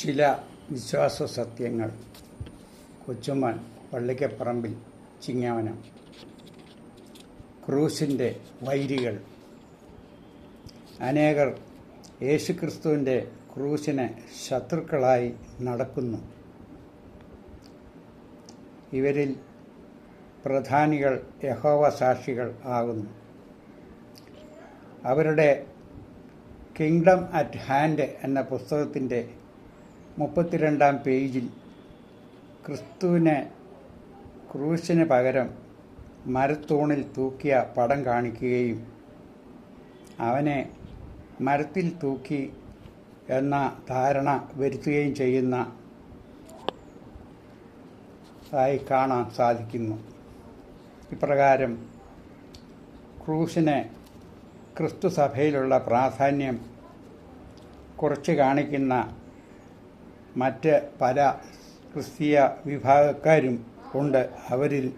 ചില വിശ്വാസ സത്യങ്ങൾ കൊച്ചുമാൻ പള്ളിക്കപ്പറമ്പിൽ ചിങ്ങവനം. ക്രൂസിന്റെ വൈരികൾ. അനേകർ യേശുക്രിസ്തുവിന്റെ ക്രൂസിനെ ശത്രുക്കളായി നടക്കുന്നു. ഇവരിൽ പ്രധാനികൾ യഹോവ സാക്ഷികൾ ആകുന്നു. അവരുടെ കിങ്ഡം അറ്റ് ഹാൻഡ് എന്ന പുസ്തകത്തിന്റെ മുപ്പത്തിരണ്ടാം പേജിൽ ക്രിസ്തുവിനെ ക്രൂശിന് പകരം മരത്തൂണിൽ തൂക്കിയ പടം കാണിക്കുകയും അവനെ മരത്തിൽ തൂക്കി എന്ന ധാരണ വരുത്തുകയും ചെയ്യുന്ന ആയി കാണാൻ സാധിക്കുന്നു. ഇപ്രകാരം ക്രൂശിനെ ക്രിസ്തു സഭയിലുള്ള പ്രാധാന്യം കുറച്ച് കാണിക്കുന്ന മറ്റ് പല ക്രിസ്തീയ വിഭാഗക്കാരും ഉണ്ട്. അവരിൽ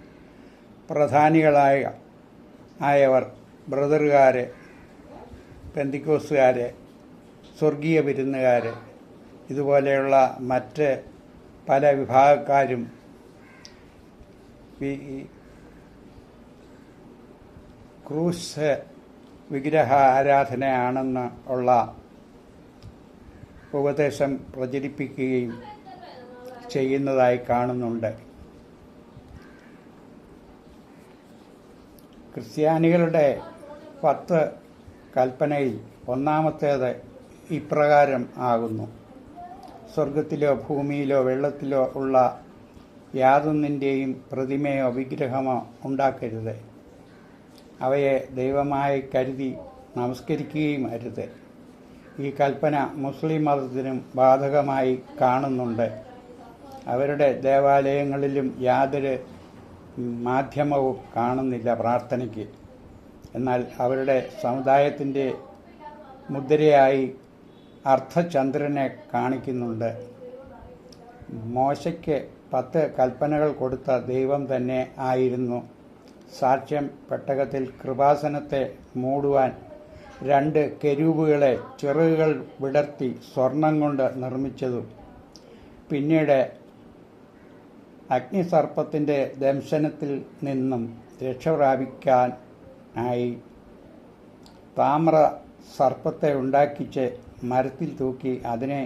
പ്രധാനികളായ ആയവർ ബ്രദറുകാരെ പെന്തിക്കോസുകാരെ സ്വർഗീയ വിരുന്നുകാർ ഇതുപോലെയുള്ള മറ്റ് പല വിഭാഗക്കാരും ക്രൂസ് വിഗ്രഹ ആരാധനയാണെന്ന് ഉള്ള ഉപദേശം പ്രചരിപ്പിക്കുകയും ചെയ്യുന്നതായി കാണുന്നുണ്ട്. ക്രിസ്ത്യാനികളുടെ പത്ത് കൽപ്പനയിൽ ഒന്നാമത്തേത് ഇപ്രകാരം ആകുന്നു. സ്വർഗത്തിലോ ഭൂമിയിലോ വെള്ളത്തിലോ ഉള്ള യാതൊന്നിന്റെയും പ്രതിമയോ വിഗ്രഹമോ ഉണ്ടാക്കരുത്. അവയെ ദൈവമായി കരുതി നമസ്കരിക്കുകയും അരുത്. ഈ കൽപ്പന മുസ്ലിം മതത്തിനും ബാധകമായി കാണുന്നുണ്ട്. അവരുടെ ദേവാലയങ്ങളിലും യാതൊരു മാധ്യമവും കാണുന്നില്ല പ്രാർത്ഥനയ്ക്ക്. എന്നാൽ അവരുടെ സമുദായത്തിന്റെ മുദ്രയായി അർത്ഥചന്ദ്രനെ കാണിക്കുന്നുണ്ട്. മോശയ്ക്ക് പത്ത് കൽപ്പനകൾ കൊടുത്ത ദൈവം തന്നെ ആയിരുന്നു. സാക്ഷ്യം പെട്ടകത്തിൽ കൃപാസനത്തെ മൂടുവാൻ രണ്ട് കെരൂബുകളെ ചിറകുകൾ വിടർത്തി സ്വർണം കൊണ്ട് നിർമ്മിച്ചതും. പിന്നീട് അഗ്നിസർപ്പത്തിന്റെ ദംശനത്തിൽ നിന്നും രക്ഷ ആയി. താമ്ര സർപ്പത്തെ ഉണ്ടാക്കിച്ച് മരത്തിൽ തൂക്കി അതിനെ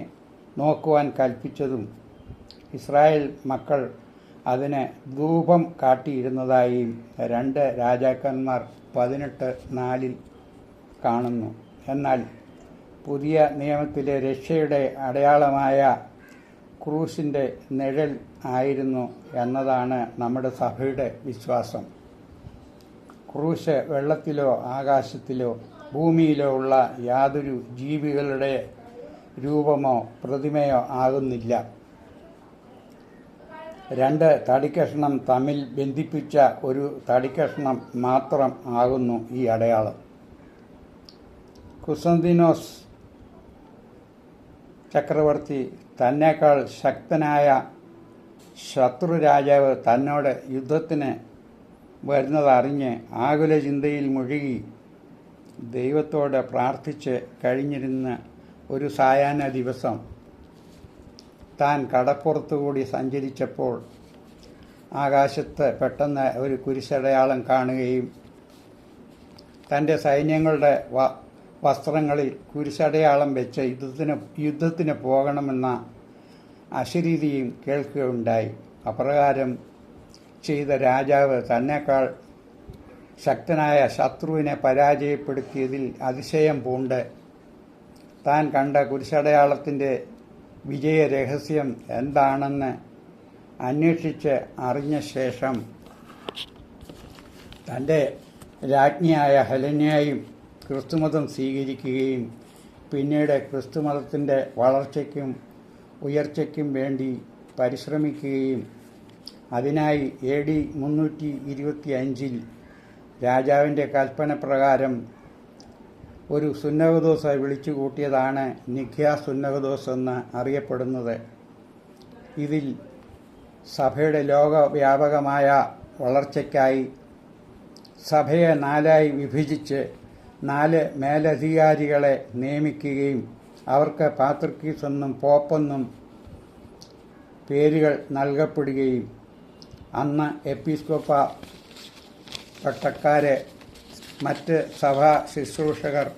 നോക്കുവാൻ കൽപ്പിച്ചതും ഇസ്രായേൽ മക്കൾ അതിന് ധൂപം കാട്ടിയിരുന്നതായും രണ്ട് രാജാക്കന്മാർ പതിനെട്ട് നാലിൽ കാണുന്നു. എന്നാൽ പുതിയ നിയമത്തിലെ രക്ഷയുടെ അടയാളമായ ക്രൂസിന്റെ നിഴൽ ആയിരുന്നു എന്നതാണ് നമ്മുടെ സഭയുടെ വിശ്വാസം. ക്രൂശ് വെള്ളത്തിലോ ആകാശത്തിലോ ഭൂമിയിലോ ഉള്ള യാതൊരു ജീവികളുടെ രൂപമോ പ്രതിമയോ ആകുന്നില്ല. രണ്ട് തടിക്കഷ്ണം തമ്മിൽ ബന്ധിപ്പിച്ച ഒരു തടിക്കഷ്ണം മാത്രം ആകുന്നു ഈ അടയാളം. കുസന്തിനോസ് ചക്രവർത്തി തന്നേക്കാൾ ശക്തനായ ശത്രു രാജാവ് തന്നോട് യുദ്ധത്തിന് വരുന്നതറിഞ്ഞ് ആകുല ചിന്തയിൽ മുഴുകി ദൈവത്തോട് പ്രാർത്ഥിച്ച് കഴിഞ്ഞിരുന്ന ഒരു സായാഹ്ന ദിവസം താൻ കടപ്പുറത്തുകൂടി സഞ്ചരിച്ചപ്പോൾ ആകാശത്ത് പെട്ടെന്ന് ഒരു കുരിശടയാളം കാണുകയും തന്റെ സൈന്യങ്ങളുടെ വസ്ത്രങ്ങളിൽ കുരിശടയാളം വെച്ച് യുദ്ധത്തിന് യുദ്ധത്തിന് പോകണമെന്ന അശരീതിയും കേൾക്കുകയുണ്ടായി. അപ്രകാരം ചെയ്ത രാജാവ് തന്നെക്കാൾ ശക്തനായ ശത്രുവിനെ പരാജയപ്പെടുത്തിയതിൽ അതിശയം പൂണ്ട്. താൻ കണ്ട കുരിശടയാളത്തിന്റെ വിജയരഹസ്യം എന്താണെന്ന് അന്വേഷിച്ച് അറിഞ്ഞ ശേഷം തന്റെ രാജ്ഞിയായ ഹെലനയായും ക്രിസ്തുമതം സ്വീകരിക്കുകയും പിന്നീട് ക്രിസ്തുമതത്തിന്റെ വളർച്ചയ്ക്കും ഉയർച്ചയ്ക്കും വേണ്ടി പരിശ്രമിക്കുകയും അതിനായി എ ഡി മുന്നൂറ്റി ഇരുപത്തി അഞ്ചിൽ രാജാവിന്റെ കൽപ്പന പ്രകാരം ഒരു സുന്നകദോസ വിളിച്ചു കൂട്ടിയതാണ് നിഖ്യ സുന്നകദോസ് എന്ന് അറിയപ്പെടുന്നത്. ഇതിൽ സഭയുടെ ലോകവ്യാപകമായ വളർച്ചയ്ക്കായി സഭയെ നാലായി വിഭജിച്ച് നാല് മേലധികാരികളെ നിയമിക്കുകയും അവർക്ക് പാത്രിക്കീസ് എന്നും പോപ്പെന്നും പേരുകൾ നൽകപ്പെടുകയും അന്ന് എപ്പിസ്കോപ്പ പട്ടക്കാരെ മറ്റ് സഭാ ശുശ്രൂഷകർ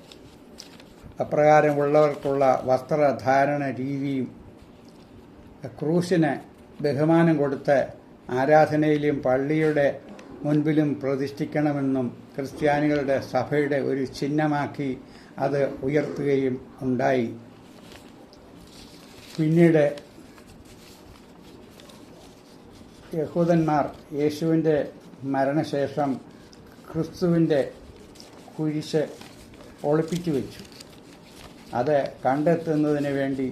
അപ്രകാരമുള്ളവർക്കുള്ള വസ്ത്രധാരണ രീതിയും ക്രൂശിന് ബഹുമാനം കൊടുത്ത് ആരാധനയിലും പള്ളിയുടെ മുൻപിലും പ്രതിഷ്ഠിക്കണമെന്നും ക്രിസ്ത്യാനികളുടെ സഭയുടെ ഒരു ചിഹ്നമാക്കി അത് ഉയർത്തുകയും ഉണ്ടായി. പിന്നീട് യഹൂദന്മാർ യേശുവിന്റെ മരണശേഷം ക്രിസ്തുവിന്റെ കുരിശ് ഒളിപ്പിച്ചു വെച്ചു. അത് കണ്ടെത്തുന്നതിന് വേണ്ടി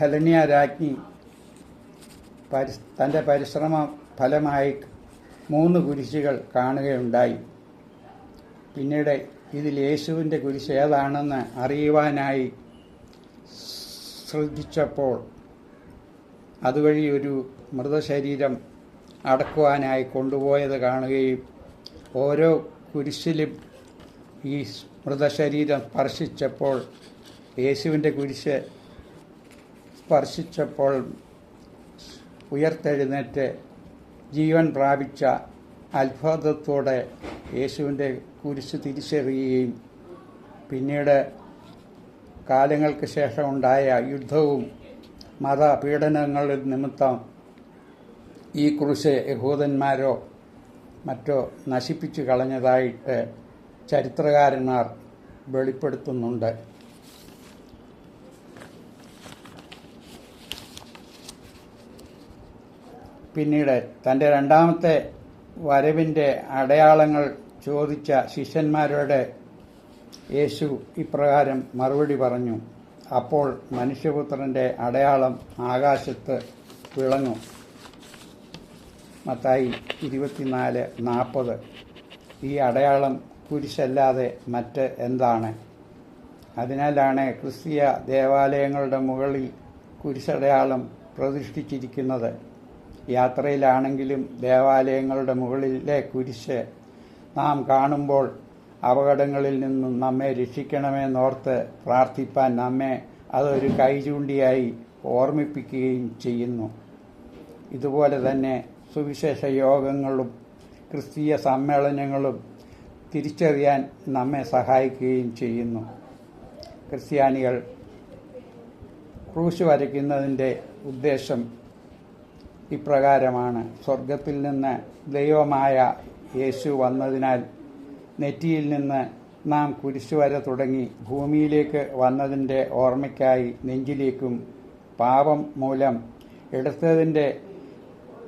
ഹെലനിയ രാജ്ഞി തന്റെ പരിശ്രമ ഫലമായി മൂന്ന് കുരിശുകൾ കാണുകയുണ്ടായി. പിന്നീട് ഇതിൽ യേശുവിന്റെ കുരിശ് ഏതാണെന്ന് അറിയുവാനായി ശ്രദ്ധിച്ചപ്പോൾ അതുവഴി ഒരു മൃതശരീരം അടക്കുവാനായി കൊണ്ടുപോയത് കാണുകയും ഓരോ കുരിശിലും ഈ മൃതശരീരം സ്പർശിച്ചപ്പോൾ യേശുവിന്റെ കുരിശ് സ്പർശിച്ചപ്പോൾ ഉയർത്തെഴുന്നേറ്റ് ജീവൻ പ്രാപിച്ച അത്ഭുതത്തോടെ യേശുവിന്റെ കുരിശ് തിരിച്ചറിയുകയും പിന്നീട് കാലങ്ങൾക്ക് ശേഷം ഉണ്ടായ യുദ്ധവും മതപീഡനങ്ങളിൽ നിമിത്തം ഈ കുരിശ് യഹൂദന്മാരോ മറ്റോ നശിപ്പിച്ചു കളഞ്ഞതായിട്ട് ചരിത്രകാരന്മാർ വെളിപ്പെടുത്തുന്നുണ്ട്. പിന്നീട് തന്റെ രണ്ടാമത്തെ വരവിന്റെ അടയാളങ്ങൾ ചോദിച്ച ശിഷ്യന്മാരുടെ യേശു ഇപ്രകാരം മറുപടി പറഞ്ഞു അപ്പോൾ മനുഷ്യപുത്രന്റെ അടയാളം ആകാശത്ത് വിളങ്ങും. മത്തായി ഇരുപത്തിനാല് നാൽപ്പത് ഈ അടയാളം കുരിശല്ലാതെ മറ്റ് എന്താണ്? അതിനാലാണ് ക്രിസ്തീയ ദേവാലയങ്ങളുടെ മുകളിൽ കുരിശടയാളം പ്രതിഷ്ഠിച്ചിരിക്കുന്നത്. യാത്രയിലാണെങ്കിലും ദേവാലയങ്ങളുടെ മുകളിലെ കുരിശ് നാം കാണുമ്പോൾ അപകടങ്ങളിൽ നിന്നും നമ്മെ രക്ഷിക്കണമെന്നോർത്ത് പ്രാർത്ഥിപ്പാൻ നമ്മെ അതൊരു കൈചൂണ്ടിയായി ഓർമ്മിപ്പിക്കുകയും ചെയ്യുന്നു. ഇതുപോലെ തന്നെ സുവിശേഷ യോഗങ്ങളും ക്രിസ്തീയ സമ്മേളനങ്ങളും തിരിച്ചറിയാൻ നമ്മെ സഹായിക്കുകയും ചെയ്യുന്നു. ക്രിസ്ത്യാനികൾ ക്രൂശ് വരയ്ക്കുന്നതിന്റെ ഉദ്ദേശം ഇപ്രകാരമാണ്. സ്വർഗത്തിൽ നിന്ന് ദൈവമായ യേശു വന്നതിനാൽ നെറ്റിയിൽ നിന്ന് നാം കുരിശു വര തുടങ്ങി ഭൂമിയിലേക്ക് വന്നതിന്റെ ഓർമ്മയ്ക്കായി നെഞ്ചിലേക്കും പാപം മൂലം എടുത്തതിന്റെ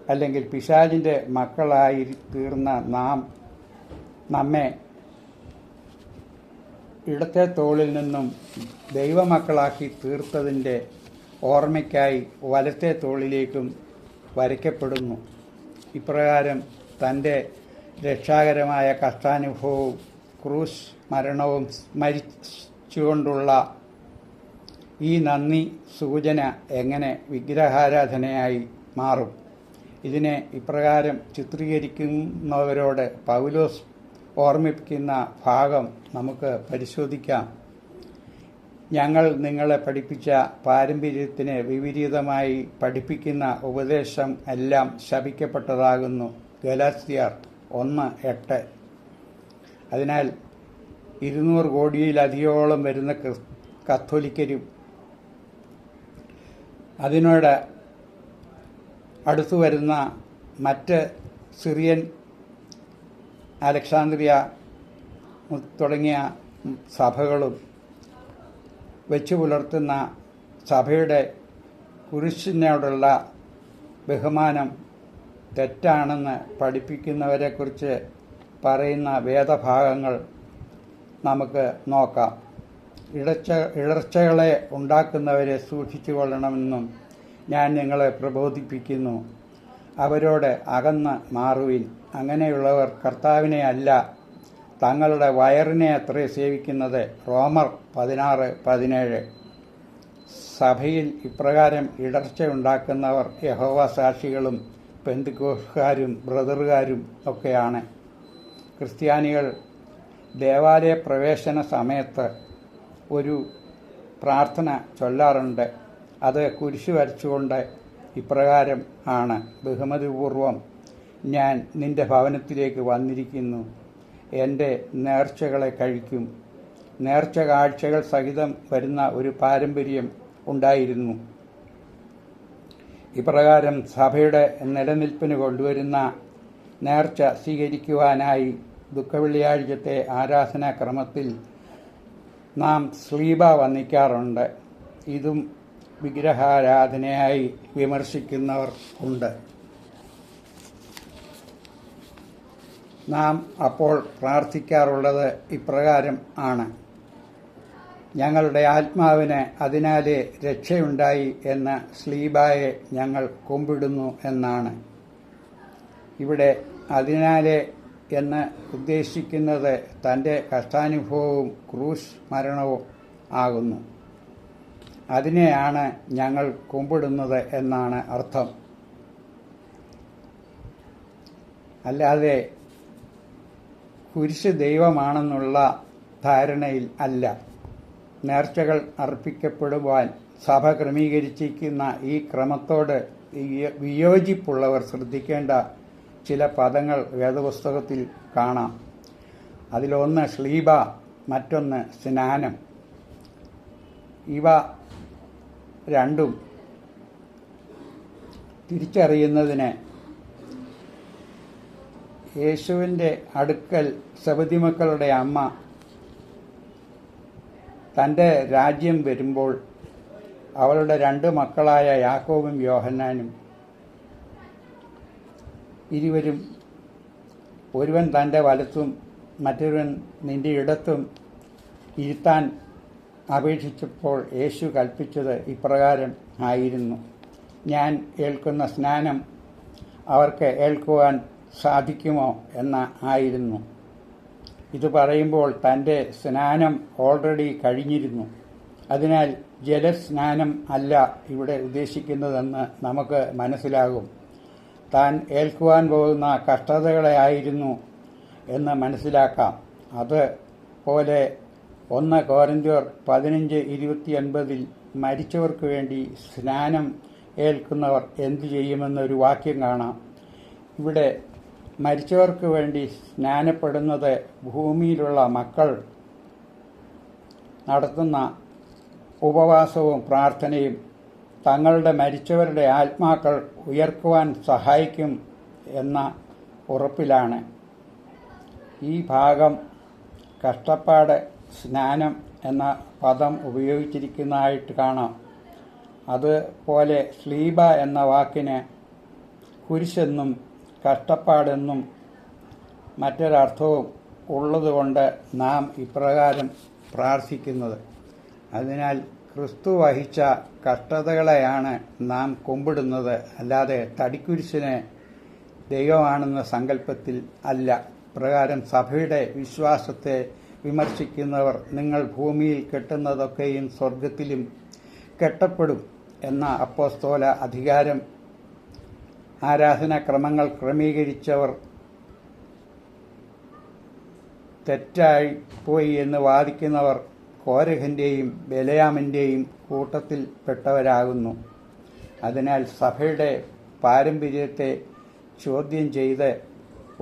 അല്ലെങ്കിൽ പിശാചിന്റെ മക്കളായി തീർന്ന നാം നമ്മെ ഇടത്തെ തോളിൽ നിന്നും ദൈവമക്കളാക്കി തീർത്തതിന്റെ ഓർമ്മയ്ക്കായി വലത്തെ തോളിലേക്കും വരയ്ക്കപ്പെടുന്നു. ഇപ്രകാരം തന്റെ രക്ഷാകരമായ കഷ്ടാനുഭവവും ക്രൂസ് മരണവും സ്മരിച്ചുകൊണ്ടുള്ള ഈ നന്ദി സൂചന എങ്ങനെ വിഗ്രഹാരാധനയായി മാറും? ഇതിനെ ഇപ്രകാരം ചിത്രീകരിക്കുന്നവരോട് പൗലോസ് ഓർമ്മിപ്പിക്കുന്ന ഭാഗം നമുക്ക് പരിശോധിക്കാം. ഞങ്ങൾ നിങ്ങളെ പഠിപ്പിച്ച പാരമ്പര്യത്തിന് വിപരീതമായി പഠിപ്പിക്കുന്ന ഉപദേശം എല്ലാം ശപിക്കപ്പെട്ടതാകുന്നു. ഗലാസ്തിയാർ ഒന്ന് എട്ട്. അതിനാൽ ഇരുന്നൂറ് കോടിയിലധികോളം വരുന്ന കത്തോലിക്കരും അതിനോട് അടുത്തു വരുന്ന മറ്റ് സിറിയൻ അലക്സാന്ദ്രിയ തുടങ്ങിയ സഭകളും വെച്ചു പുലർത്തുന്ന സഭയുടെ കുരിശിനോടുള്ള ബഹുമാനം തെറ്റാണെന്ന് പഠിപ്പിക്കുന്നവരെക്കുറിച്ച് പറയുന്ന വേദഭാഗങ്ങൾ നമുക്ക് നോക്കാം. ഇടച്ച ഇടർച്ചകളെ ഉണ്ടാക്കുന്നവരെ സൂക്ഷിച്ചു കൊള്ളണമെന്നും ഞാൻ നിങ്ങളെ പ്രബോധിപ്പിക്കുന്നു. അവരോട് അകന്ന് മാറുവിൻ. അങ്ങനെയുള്ളവർ കർത്താവിനെ അല്ല തങ്ങളുടെ വയറിനെ അത്രേ സേവിക്കുന്നത് റോമർ പതിനാറ് പതിനേഴ്. സഭയിൽ ഇപ്രകാരം ഇടർച്ച ഉണ്ടാക്കുന്നവർ യഹോവ സാക്ഷികളും പെന്തുക്കോസുകാരും ബ്രദറുകാരും ഒക്കെയാണ്. ക്രിസ്ത്യാനികൾ ദേവാലയ പ്രവേശന സമയത്ത് ഒരു പ്രാർത്ഥന ചൊല്ലാറുണ്ട്. അത് കുരിശു വരച്ചുകൊണ്ട് ഇപ്രകാരം ആണ്. ബഹുമതിപൂർവം ഞാൻ നിന്റെ ഭവനത്തിലേക്ക് വന്നിരിക്കുന്നു. എന്റെ നേർച്ചകളെ കഴിക്കും. നേർച്ച കാഴ്ചകൾ സഹിതം വരുന്ന ഒരു പാരമ്പര്യം ഉണ്ടായിരുന്നു. ഇപ്രകാരം സഭയുടെ നിലനിൽപ്പിന് കൊണ്ടുവരുന്ന നേർച്ച സ്വീകരിക്കുവാനായി ദുഃഖവെള്ളിയാഴ്ചത്തെ ആരാധനാക്രമത്തിൽ നാം സ്ലീബ വന്നിക്കാറുണ്ട് ഇതും വിഗ്രഹാരാധനയായി വിമർശിക്കുന്നവർ ഉണ്ട്. നാം അപ്പോൾ പ്രാർത്ഥിക്കാറുള്ളത് ഇപ്രകാരം ആണ്. ഞങ്ങളുടെ ആത്മാവിന് അതിനാലെ രക്ഷയുണ്ടായി എന്ന സ്ലീബായെ ഞങ്ങൾ കൊമ്പിടുന്നു എന്നാണ്. ഇവിടെ അതിനാലെ എന്ന് ഉദ്ദേശിക്കുന്നത് തന്റെ കഷ്ടാനുഭവവും ക്രൂസ് മരണവും ആകുന്നു. അതിനെയാണ് ഞങ്ങൾ കൊമ്പിടുന്നത് എന്നാണ് അർത്ഥം. അല്ലാതെ കുരിശ് ദൈവമാണെന്നുള്ള ധാരണയിൽ അല്ല. നേർച്ചകൾ അർപ്പിക്കപ്പെടുവാൻ സഭ ക്രമീകരിച്ചിരിക്കുന്ന ഈ ക്രമത്തോട് വിയോജിപ്പുള്ളവർ ശ്രദ്ധിക്കേണ്ട ചില പദങ്ങൾ വേദപുസ്തകത്തിൽ കാണാം. അതിലൊന്ന് ശ്ലീബ മറ്റൊന്ന് സ്നാനം. ഇവ രണ്ടും തിരിച്ചറിയുന്നതിന് യേശുവിന്റെ അടുക്കൽ സബതിമക്കളുടെ അമ്മ തന്റെ രാജ്യം വരുമ്പോൾ അവളുടെ രണ്ട് മക്കളായ യാക്കോവും യോഹന്നാനും ഇരുവരും ഒരുവൻ തന്റെ വലത്തും മറ്റൊരുവൻ നിന്റെ ഇടത്തും ഇരുത്താൻ അപേക്ഷിച്ചപ്പോൾ യേശു കൽപ്പിച്ചത് ഇപ്രകാരം ആയിരുന്നു. ഞാൻ ഏൽക്കുന്ന സ്നാനം അവർക്ക് ഏൽക്കുവാൻ സാധിക്കുമോ എന്ന ആയിരുന്നു. ഇത് പറയുമ്പോൾ തന്റെ സ്നാനം ഓൾറെഡി കഴിഞ്ഞിരുന്നു. അതിനാൽ ജലസ്നാനം അല്ല ഇവിടെ ഉദ്ദേശിക്കുന്നതെന്ന് നമുക്ക് മനസ്സിലാകും. താൻ ഏൽക്കുവാൻ പോകുന്ന കഷ്ടതകളെ ആയിരുന്നു എന്ന് മനസ്സിലാക്കാം. അത് പോലെ ഒന്ന് കോരഞ്ചോർ പതിനഞ്ച് ഇരുപത്തി ഒൻപതിൽ മരിച്ചവർക്ക് വേണ്ടി സ്നാനം ഏൽക്കുന്നവർ എന്തു ചെയ്യുമെന്നൊരു വാക്യം കാണാം. ഇവിടെ മരിച്ചവർക്ക് വേണ്ടി സ്നാനപ്പെടുന്നത് ഭൂമിയിലുള്ള മക്കൾ നടത്തുന്ന ഉപവാസവും പ്രാർത്ഥനയും തങ്ങളുടെ മരിച്ചവരുടെ ആത്മാക്കൾ ഉയർക്കുവാൻ സഹായിക്കും എന്ന ഉറപ്പിലാണ്. ഈ ഭാഗം കഷ്ടപ്പാട് സ്നാനം എന്ന പദം ഉപയോഗിച്ചിരിക്കുന്നതായിട്ട് കാണാം. അതുപോലെ സ്ലീബ എന്ന വാക്കിന് കുരിശെന്നും കഷ്ടപ്പാടെന്നും മറ്റൊരർത്ഥവും ഉള്ളതുകൊണ്ട് നാം ഇപ്രകാരം പ്രാർത്ഥിക്കുന്നത്. അതിനാൽ ക്രിസ്തു വഹിച്ച കഷ്ടതകളെയാണ് നാം കുമ്പിടുന്നത്. അല്ലാതെ തടിക്കുരിശിനെ ദൈവമാണെന്ന സങ്കല്പത്തിൽ അല്ല. പ്രകാരം സഭയുടെ വിശ്വാസത്തെ വിമർശിക്കുന്നവർ നിങ്ങൾ ഭൂമിയിൽ കെട്ടുന്നതൊക്കെയും സ്വർഗത്തിലും കെട്ടപ്പെടും എന്ന അപ്പോസ്തോല അധികാരം ആരാധനാക്രമങ്ങൾ ക്രമീകരിച്ചവർ തെറ്റായി പോയി എന്ന് വാദിക്കുന്നവർ കോരഹന്റെയും ബലയാമിന്റെയും കൂട്ടത്തിൽപ്പെട്ടവരാകുന്നു അതിനാൽ സഭയുടെ പാരമ്പര്യത്തെ ചോദ്യം ചെയ്ത്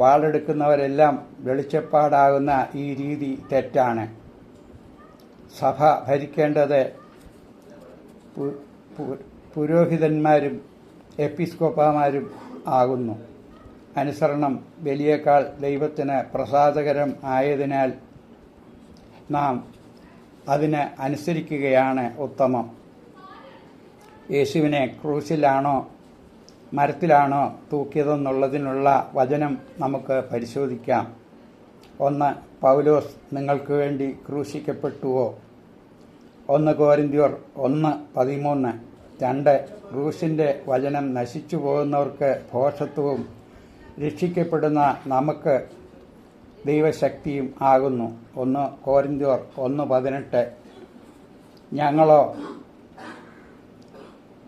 വാളെടുക്കുന്നവരെല്ലാം വെളിച്ചപ്പാടാകുന്ന ഈ രീതി തെറ്റാണ്. സഭ ഭരിക്കേണ്ടത് പുരോഹിതന്മാരും എപ്പിസ്കോപ്പമാരും ആകുന്നു. അനുസരണം ബലിയേക്കാൾ ദൈവത്തിന് പ്രസാദകരം ആയതിനാൽ നാം അതിന് അനുസരിക്കുകയാണ് ഉത്തമം. യേശുവിനെ ക്രൂശിലാണോ മരത്തിലാണോ തൂക്കിയതെന്നുള്ളതിനുള്ള വചനം നമുക്ക് പരിശോധിക്കാം. ഒന്ന് പൗലോസ് നിങ്ങൾക്ക് വേണ്ടി ക്രൂശിക്കപ്പെട്ടുവോ? ഒന്ന് കോരിന്തിയോർ ഒന്ന് പതിമൂന്ന്. രണ്ട് ക്രൂശിന്റെ വചനം നശിച്ചു പോകുന്നവർക്ക് ഭോഷത്വവും രക്ഷിക്കപ്പെടുന്ന നമുക്ക് ദൈവശക്തിയും ആകുന്നു. ഒന്ന് കോരിന്തോർ ഒന്ന് പതിനെട്ട്. ഞങ്ങളോ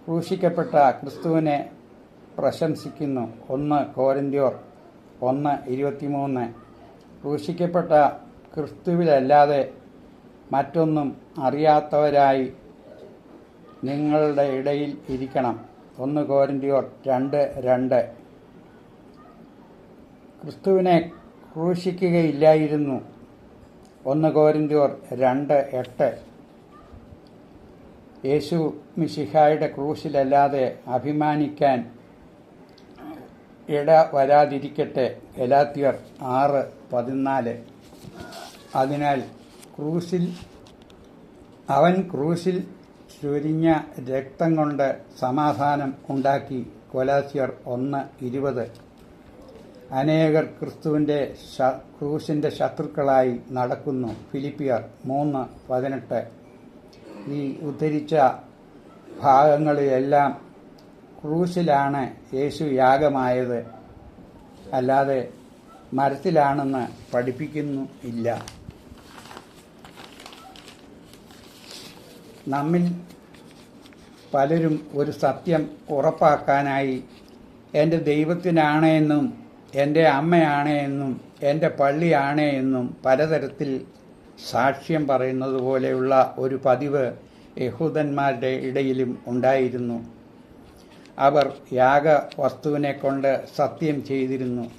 ക്രൂശിക്കപ്പെട്ട ക്രിസ്തുവിനെ പ്രശംസിക്കുന്നു. ഒന്ന് കോരിന്തിയോർ ഒന്ന് ഇരുപത്തിമൂന്ന്. ക്രൂശിക്കപ്പെട്ട ക്രിസ്തുവിലല്ലാതെ മറ്റൊന്നും അറിയാത്തവരായി നിങ്ങളുടെ ഇടയിൽ ഇരിക്കണം. ഒന്ന് കോരിന്തിയോർ രണ്ട് രണ്ട്. ക്രിസ്തുവിനെ ക്രൂശിക്കുകയില്ലായിരുന്നു. ഒന്ന് കോരിന്തിയോർ രണ്ട് എട്ട്. യേശു മിശിഹായുടെ ക്രൂശിലല്ലാതെ അഭിമാനിക്കാൻ ഇട വരാതിരിക്കട്ടെ. ഗലാത്തിയർ ആറ് പതിനാല്. അതിനാൽ ക്രൂശിൽ അവൻ ക്രൂശിൽ ചൊരിഞ്ഞ രക്തം കൊണ്ട് സമാധാനം ഉണ്ടാക്കി കൊലാസിയർ ഒന്ന് ഇരുപത്. അനേകർ ക്രിസ്തുവിന്റെ ക്രൂശിന്റെ ശത്രുക്കളായി നടക്കുന്നു. ഫിലിപ്പിയർ മൂന്ന് പതിനെട്ട്. ഈ ഉദ്ധരിച്ച ഭാഗങ്ങളിലെല്ലാം ക്രൂശിലാണ് യേശു യാഗമായത്. അല്ലാതെ മരത്തിലാണെന്ന് പഠിപ്പിക്കുന്നു ഇല്ല. നമ്മിൽ പലരും ഒരു സത്യം ഉറപ്പാക്കാനായി എന്റെ ദൈവത്തിനാണ് എന്നും എന്റെ അമ്മയാണ് എന്നും എന്റെ പള്ളിയാണ് എന്നും പലതരത്തിൽ സാക്ഷ്യം പറയുന്നത് പോലെയുള്ള ഒരു പതിവ് യഹൂദന്മാരുടെ ഇടയിലും ഉണ്ടായിരുന്നു. അവർ യാഗ വസ്തുവിനെ കൊണ്ട് സത്യം ചെയ്തിരുന്നു.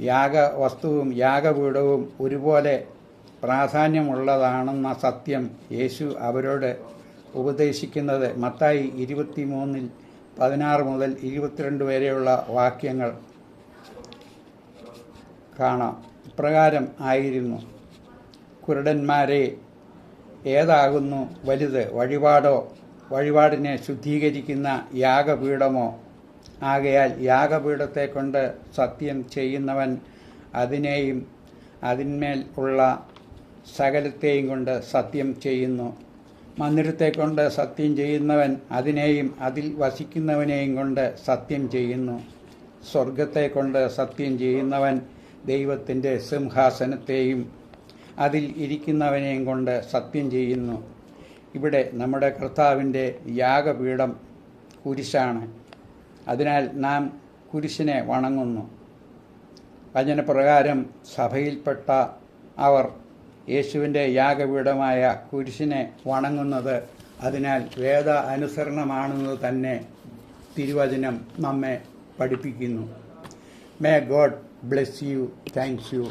യാഗ വസ്തുവും യാഗപീഠവും ഒരുപോലെ പ്രാധാന്യമുള്ളതാണെന്ന സത്യം യേശു അവരോട് ഉപദേശിക്കുന്നത് മത്തായി ഇരുപത്തിമൂന്നിൽ പതിനാറ് മുതൽ ഇരുപത്തിരണ്ട് വരെയുള്ള വാക്യങ്ങൾ കാണാം. ഇപ്രകാരം ആയിരുന്നു. കുരുടന്മാരെ ഏതാകുന്നു വലുത് വഴിപാടോ വഴിപാടിനെ ശുദ്ധീകരിക്കുന്ന യാഗപീഠമോ? ആകയാൽ യാഗപീഠത്തെ കൊണ്ട് സത്യം ചെയ്യുന്നവൻ അതിനെയും അതിന്മേൽ ഉള്ള സകലത്തെയും കൊണ്ട് സത്യം ചെയ്യുന്നു. മന്ദിരത്തെ കൊണ്ട് സത്യം ചെയ്യുന്നവൻ അതിനെയും അതിൽ വസിക്കുന്നവനെയും കൊണ്ട് സത്യം ചെയ്യുന്നു. സ്വർഗത്തെ കൊണ്ട് സത്യം ചെയ്യുന്നവൻ ദൈവത്തിന്റെ സിംഹാസനത്തെയും അതിൽ ഇരിക്കുന്നവനെയും കൊണ്ട് സത്യം ചെയ്യുന്നു. ഇവിടെ നമ്മുടെ കർത്താവിന്റെ യാഗപീഠം കുരിശാണ്. അതിനാൽ നാം കുരിശിനെ വണങ്ങുന്നു. വചനപ്രകാരം സഭയിൽപ്പെട്ട അവർ യേശുവിന്റെ യാഗപീഠമായ കുരിശിനെ വണങ്ങുന്നത് അതിനാൽ വേദ അനുസരണമാണെന്ന് തന്നെ തിരുവചനം നമ്മെ പഠിപ്പിക്കുന്നു. May God bless you thanks you